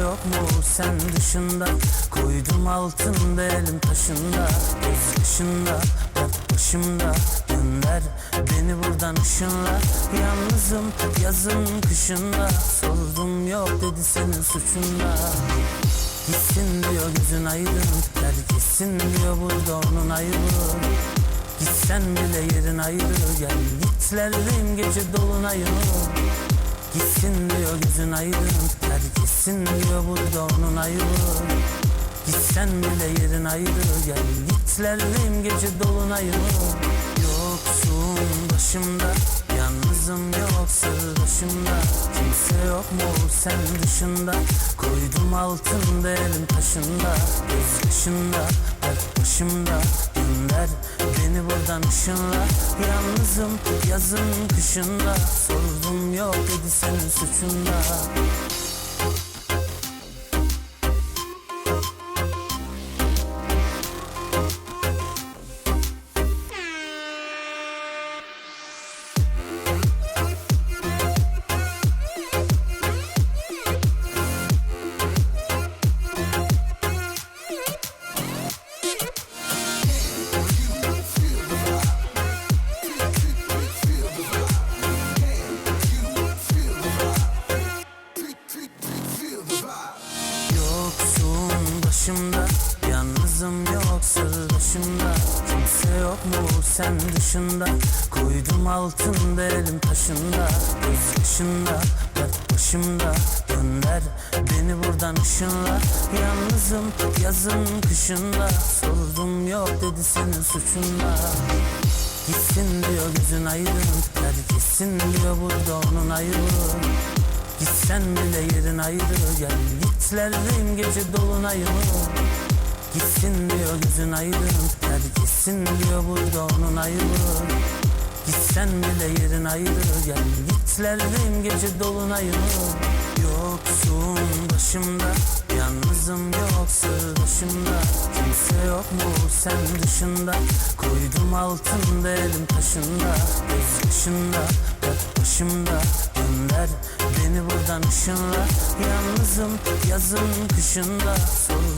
yok mu? Sen dışında Koydum altında elim taşında. Göz yaşında dert başımda. Gönder beni buradan ışınla. Yalnızım yazın kışında. Sordum yok dedi senin suçunda. Gitsin diyor gözün aydın. Herkesin diyor burada onun ayıbı Gitsen bile yerin ayrı. Gel gitlerdeyim gece dolunayımı Gitsin diyor gözün aydın Herkesin diyor burada onun ayıbı Gitsen bile yerin ayrı Gel gitlerdeyim gece dolunayımı Yoksun başımda Yalnızım yok sırdaşımda Kimse yok mu sen dışında? Koydum altında elim taşında Göz yaşında dert başımda. Gönder beni buradan ışınla. Yalnızım yazın kışında Sordum yok dedi senin suçunda Yalnızım yok sırdaşımda Kimse yok mu? Sen dışında Koydum altında elim taşında. Göz yaşında dert başımda. Gönder beni buradan ışınla. Yalnızım yazın kışında. Sordum yok dedi senin suçunda. Gitsin diyor gözün aydın. Herkesin diyor burada onun ayıbı Gitsen bile yerin ayrı. Gel gitlerdeyim gece dolunayımı Gitsin diyor gözün aydın Herkesin diyor burada onun ayıbı Gitsen bile yerin ayrı Gel gitlerdeyim gece dolunayımı Yoksun başımda Yalnızım yok sırdaşımda. Kimse yok mu sen dışında? Koydum altında elim taşında Göz yaşında dert başımda. Gönder beni buradan ışınla. Yalnızım yazın kışında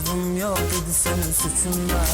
Sordum yok dedi senin suçunda